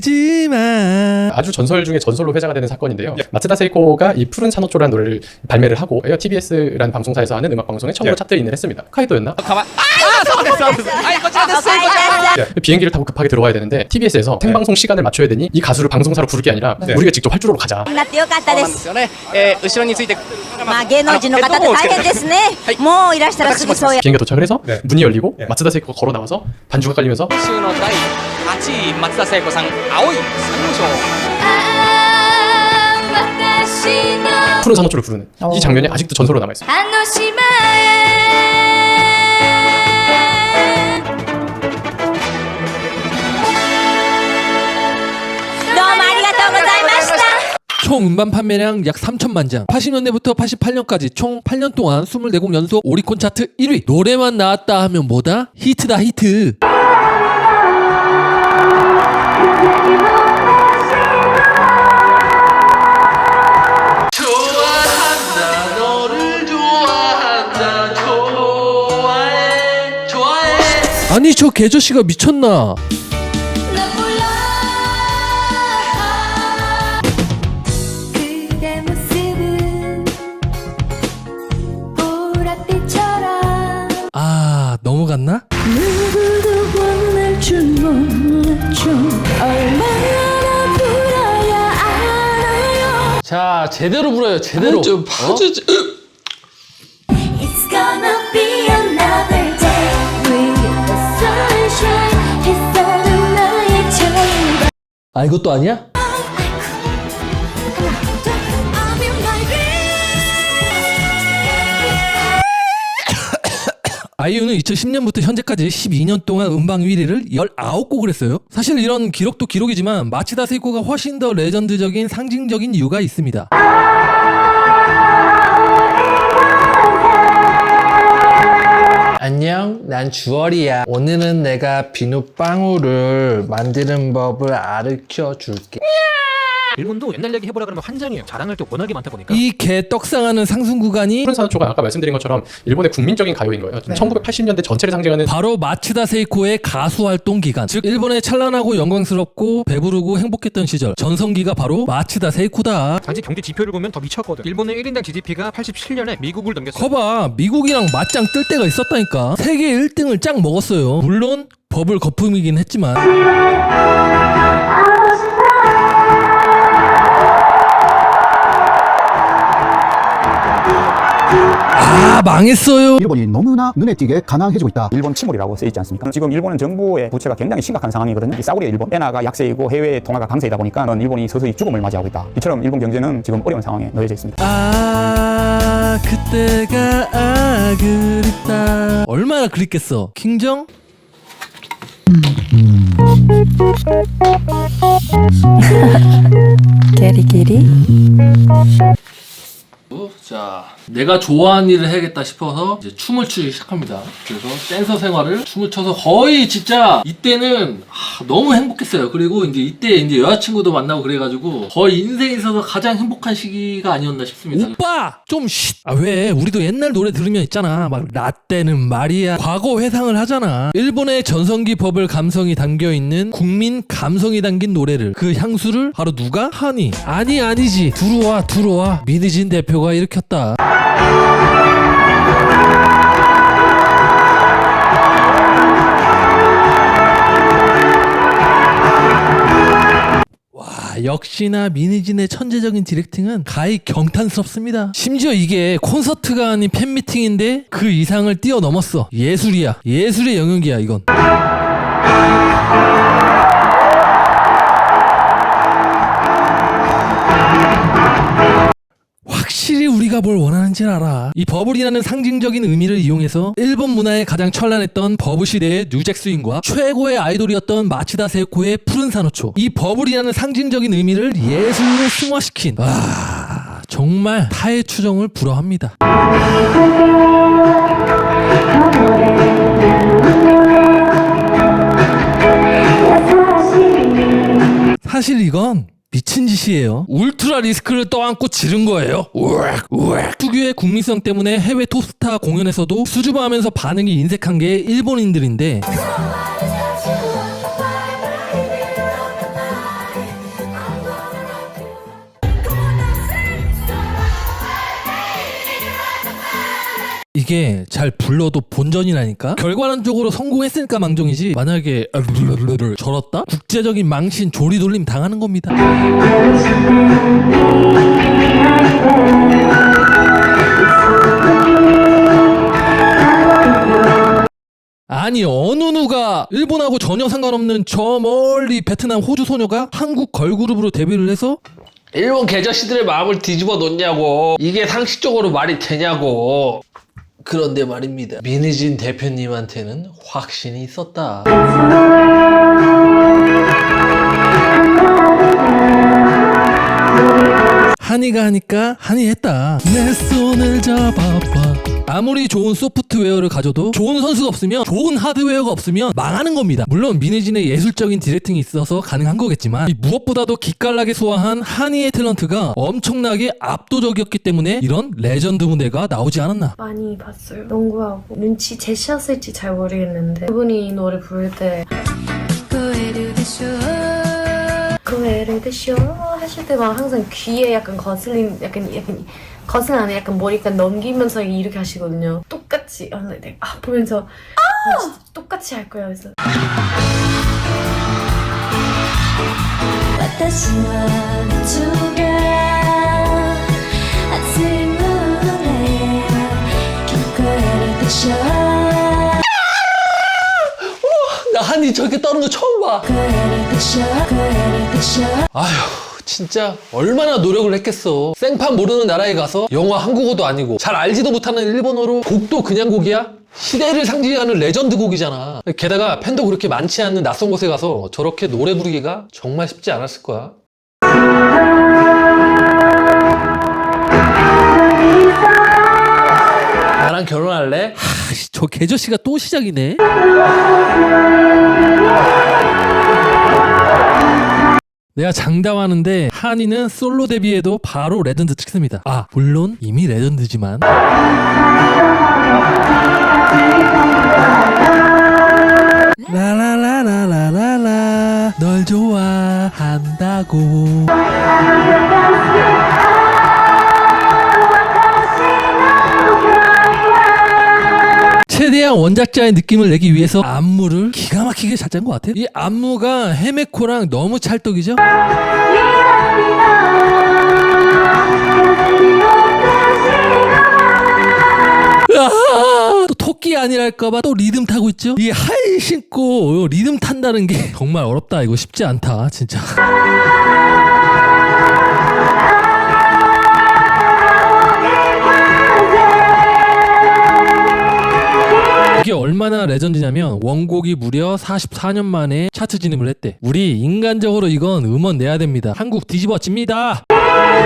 버리지마 아주 전설 중에 전설로 회자가 되는 사건인데요. 마츠다 세이코가 이 푸른 산호초라는 노래를 발매를 하고 에어 TBS라는 방송사에서 하는 음악 방송에 처음으로 차트 인을 했습니다. 카이도였나? かわあーそうですそうですはいこちらですこちらです 네, 비행기를 타고 급하게 들어와야 되는데 TBS에서 생방송 시간을 맞춰야 되니 이 가수를 방송사로 부를 게 아니라 우리가 직접 활주로로 가자. なってよかったそうなんでです。すよね、えー後ろについてまあ芸能人の方って大変ですね。もういらしたらすぐそうや。 비행기가 도착을 해서 문이 열리고 마츠다 세이코가 걸어 나와서 반주가 깔리면서 今週の第8位松田聖子さん青い珊瑚礁 푸른 상어초를 부르는 어. 이 장면이 아직도 전설로 남아 있어요. 총 음반 판매량 약 3천만 장. 80년대부터 88년까지 총 8년 동안 24곡 연속 오리콘 차트 1위. 노래만 나왔다 하면 뭐다? 히트다 히트. 아, 아니 저 개저씨가 미쳤나? 너 불러 그대 모습은 보랏빛처럼. 아 넘어갔나? 누구도 원할 줄 몰랐죠. 얼마나 불어야 알아요. 자 제대로 불어요 제대로. 좀 파주지 아 이것도 아니야? 아이유는 2010년부터 현재까지 12년 동안 음방 1위를 19곡을 했어요. 사실 이런 기록도 기록이지만 마치다 세이코가 훨씬 더 레전드적인 상징적인 이유가 있습니다. 안녕, 난 주얼이야. 오늘은 내가 비눗방울을 만드는 법을 가르쳐 줄게. 일본도 옛날 얘기 해보라 그러면 환장해요. 자랑할 게 워낙에 많다 보니까. 이 개 떡상하는 상승 구간이 푸른 산호초가 아까 말씀드린 것처럼 일본의 국민적인 가요인 거예요. 1980년대 전체를 상징하는 바로 마츠다 세이코의 가수 활동 기간 즉 일본의 찬란하고 영광스럽고 배부르고 행복했던 시절 전성기가 바로 마츠다 세이코다 단지 경제 지표를 보면 더 미쳤거든. 일본의 1인당 GDP가 87년에 미국을 넘겼어. 거봐 미국이랑 맞짱 뜰 때가 있었다니까 세계 1등을 짱 먹었어요 물론 버블 거품이긴 했지만 아 망했어요 일본이 너무나 눈에 띄게 가난해지고 있다. 일본 침몰이라고 써 있지 않습니까? 지금 일본은 정부의 부채가 굉장히 심각한 상황이거든요. 이 싸구려 일본, 엔화가 약세이고 해외 통화가 강세이다 보니까 일본이 서서히 죽음을 맞이하고 있다. 이처럼 일본 경제는 지금 어려운 상황에 놓여져 있습니다. 아 그때가 아 그립다 얼마나 그립겠어 킹정? 게리게리 자, 내가 좋아하는 일을 해야겠다 싶어서 이제 춤을 추기 시작합니다. 그래서 댄서 생활을 춤을 춰서 거의 진짜 이때는 아, 너무 행복했어요. 그리고 이제 이때 이제 여자친구도 만나고 그래가지고 거의 인생에 있어서 가장 행복한 시기가 아니었나 싶습니다. 오빠 좀 쉿. 아 왜? 우리도 옛날 노래 들으면 있잖아. 막 라떼는 말이야. 과거 회상을 하잖아. 일본의 전성기 버블 감성이 담겨 있는 국민 감성이 담긴 노래를 그 향수를 바로 누가 하니? 아니 아니지. 들어와 들어와. 민희진 대표가 일으켰다. 와 역시나 미니진의 천재적인 디렉팅은 가히 경탄스럽습니다. 심지어 이게 콘서트가 아닌 팬미팅인데 그 이상을 뛰어넘었어. 예술이야. 예술의 영역이야 이건. 뭘 원하는지 알아. 이 버블이라는 상징적인 의미를 이용해서 일본 문화에 가장 찬란했던 버블 시대의 뉴잭스윙과 최고의 아이돌이었던 마치다 세코의 푸른 산호초. 이 버블이라는 상징적인 의미를 예술로 승화시킨. 와 정말 타의 추정을 불허합니다. 사실 이건 미친 짓이에요. 울트라 리스크를 떠안고 지른 거예요. 우악, 우악. 특유의 국민성 때문에 해외 톱스타 공연에서도 수줍어하면서 반응이 인색한 게 일본인들인데 이게 잘 불러도 본전이라니까? 결과론적으로 성공했으니까 망정이지. 만약에 를 절었다? 국제적인 망신 조리돌림 당하는 겁니다. 아니 어느 누가 일본하고 전혀 상관없는 저 멀리 베트남 호주 소녀가 한국 걸그룹으로 데뷔를 해서 일본 개자씨들의 마음을 뒤집어 놓냐고. 이게 상식적으로 말이 되냐고 그런데 말입니다. 민희진 대표님한테는 확신이 있었다. 한이가 하니까 한이 했다. 내 손을 잡아봐 아무리 좋은 소프트웨어를 가져도 좋은 선수가 없으면 좋은 하드웨어가 없으면 망하는 겁니다. 물론 민혜진의 예술적인 디렉팅이 있어서 가능한 거겠지만 이 무엇보다도 기깔나게 소화한 한이의 탤런트가 엄청나게 압도적이었기 때문에 이런 레전드 무대가 나오지 않았나. 많이 봤어요. 농구하고. 눈치 채셨을지 잘 모르겠는데. 그분이 이 노래 부를 때 그 애를 드쇼 하실 때만 항상 귀에 약간 거슬린 약간 약간 컷은 안에 약간 머리가 넘기면서 이렇게 하시거든요. 똑같이. 아, 아 보면서 아, 진짜 똑같이 할 거야. 그래서. 어, 나 한이 저렇게 떠는 거 처음 봐. 아휴. 진짜 얼마나 노력을 했겠어 생판 모르는 나라에 가서 영어 한국어도 아니고 잘 알지도 못하는 일본어로 곡도 그냥 곡이야? 시대를 상징하는 레전드 곡이잖아 게다가 팬도 그렇게 많지 않는 낯선 곳에 가서 저렇게 노래 부르기가 정말 쉽지 않았을 거야 나랑 결혼할래? 하, 저 개저씨가 또 시작이네 내가 장담하는데 한이는 솔로 데뷔에도 바로 레전드 찍습니다. 아 물론 이미 레전드지만. 라라라라라라라. 널 좋아한다고 원작자의 느낌을 내기 위해서 안무를 기가 막히게 잘 짠 것 같아요. 이 안무가 헤메코랑 너무 찰떡이죠? 아, 또 토끼 아니랄까봐 또 리듬 타고 있죠? 이 하이 신고 리듬 탄다는 게 정말 어렵다. 이거 쉽지 않다. 진짜. 얼마나 레전드냐면 원곡이 무려 44년 만에 차트 진입을 했대. 우리 인간적으로 이건 음원 내야 됩니다. 한국 뒤집어집니다. 아